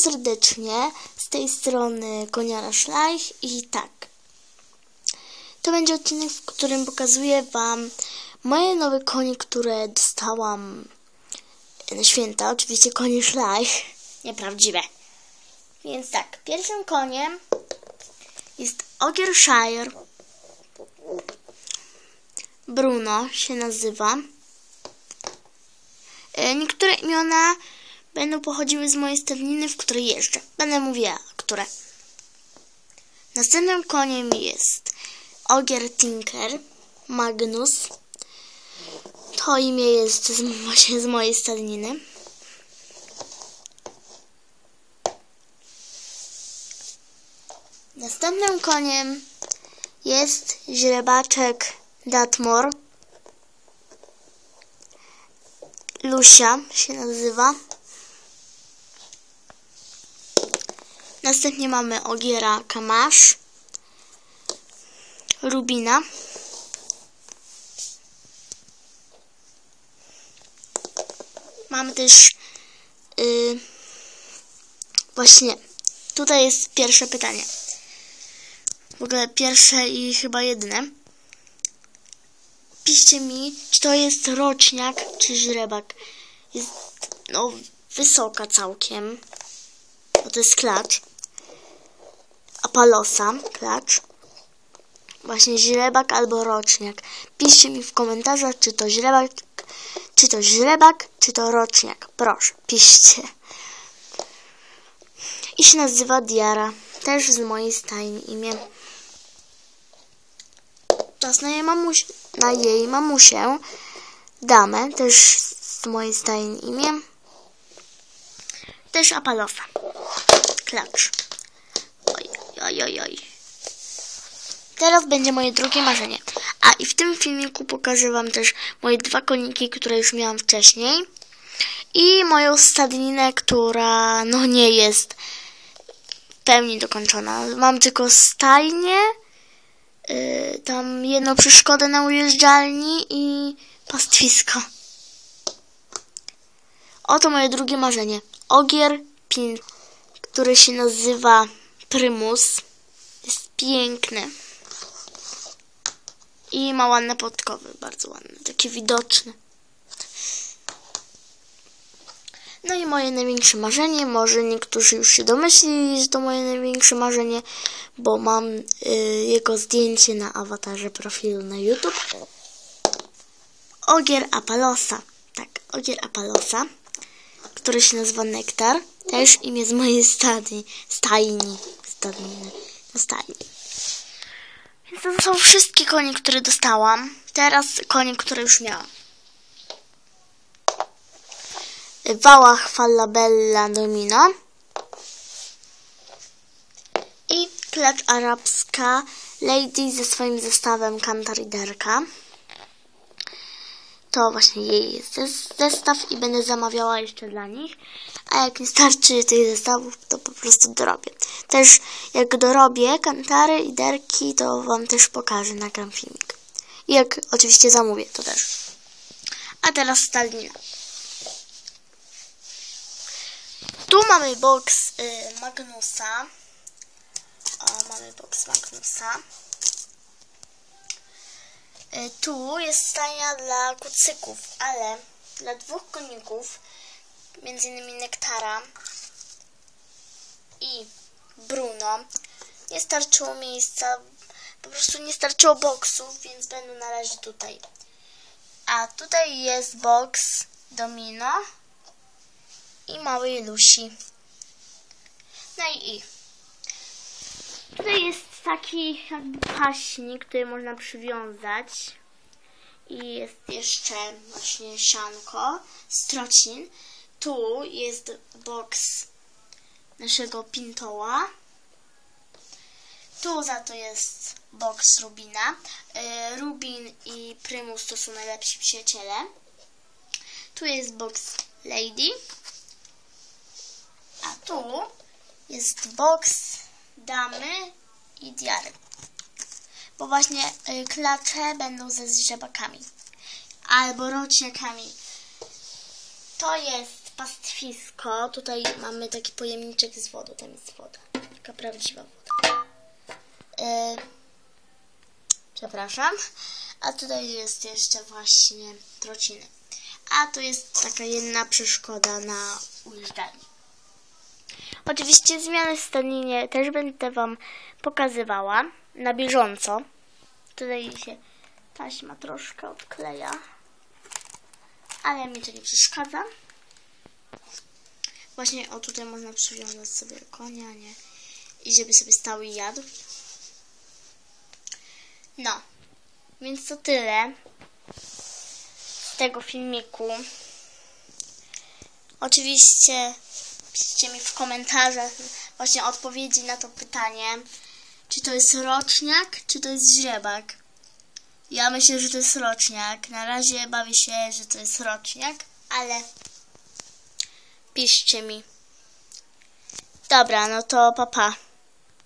serdecznie z tej strony Koniara Szlajch i tak. To będzie odcinek, w którym pokazuję Wam moje nowe konie, które dostałam na święta. Oczywiście konie Szlajch, nieprawdziwe. Więc tak, pierwszym koniem jest Ogiershire. Bruno się nazywa. E, Niektóre imiona będą pochodziły z mojej stadniny, w której jeżdżę. Będę mówiła, które. Następnym koniem jest Ogier Tinker Magnus. To imię jest z, właśnie z mojej stadniny. Następnym koniem jest źrebaczek Datmor. Lusia się nazywa. Następnie mamy Ogiera Kamasz, Rubina, mamy też yy, właśnie tutaj jest pierwsze pytanie. W ogóle pierwsze i chyba jedyne. Piszcie mi, czy to jest roczniak, czy źrebak. Jest no wysoka całkiem. Bo to jest klacz. Apalosa, klacz. Właśnie źrebak albo roczniak. Piszcie mi w komentarzach, czy to źrebak, czy to źrebak, czy to roczniak. Proszę, piszcie. I się nazywa Diara. Też z mojej stajni imię. Czas na jej, mamuś, na jej mamusię. Damę, też z mojej stajni imię. Też Apalosa. Klacz. Oj, oj, oj. Teraz będzie moje drugie marzenie. A i w tym filmiku pokażę Wam też moje dwa koniki, które już miałam wcześniej. I moją stadninę, która no nie jest w pełni dokończona. Mam tylko stajnię, yy, tam jedną przeszkodę na ujeżdżalni i pastwisko. Oto moje drugie marzenie. Ogier Pin, który się nazywa Prymus. Jest piękny. I ma ładne podkowy, bardzo ładne, takie widoczne. No i moje największe marzenie, może niektórzy już się domyślili, że to moje największe marzenie, bo mam y, jego zdjęcie na awatarze profilu na YouTube. Ogier Apalosa. Tak, Ogier Apalosa, który się nazywa Nektar. Też imię z mojej stadni, stajni, stajni. Więc to są wszystkie konie, które dostałam. Teraz konie, które już miałam. Wałach Falabella Domino i klacz arabska Lady ze swoim zestawem Kantariderka. To właśnie jej jest zestaw i będę zamawiała jeszcze dla nich. A jak nie starczy tych zestawów, to po prostu dorobię. Też jak dorobię kantary i derki, to Wam też pokażę, nagram filmik. I jak oczywiście zamówię, to też. A teraz stalina. Tu mamy box y, Magnusa. O, mamy box Magnusa. Y, tu jest stajnia dla kucyków, ale dla dwóch koników, między innymi Nektara i Bruno, nie starczyło miejsca, po prostu nie starczyło boksów, więc będą należy tutaj. A tutaj jest box Domino i małej Lusi. No i tutaj jest taki jakby paśnik, który można przywiązać. I jest jeszcze właśnie sianko, strocin. Tu jest boks naszego pintoła. Tu za to jest boks Rubina. Rubin i Prymus to są najlepsi przyjaciele. Tu jest boks Lady. A tu jest boks damy i diary. Bo właśnie y, klacze będą ze zrzebakami. Albo roczniakami. To jest pastwisko. Tutaj mamy taki pojemniczek z wodą. Tam jest woda. Taka prawdziwa woda. E, przepraszam. A tutaj jest jeszcze właśnie trociny. A to jest taka jedna przeszkoda na ujeżdżanie. Oczywiście zmiany w staninie też będę Wam pokazywała na bieżąco. Tutaj się taśma troszkę odkleja, ale mi to nie przeszkadza. Właśnie o tutaj można przywiązać sobie konia, nie? I żeby sobie stał i jadł. No, więc to tyle z tego filmiku. Oczywiście piszcie mi w komentarzach właśnie odpowiedzi na to pytanie, czy to jest roczniak, czy to jest źrebak. Ja myślę, że to jest roczniak. Na razie bawię się, że to jest roczniak, ale piszcie mi. Dobra, no to papa. Pa.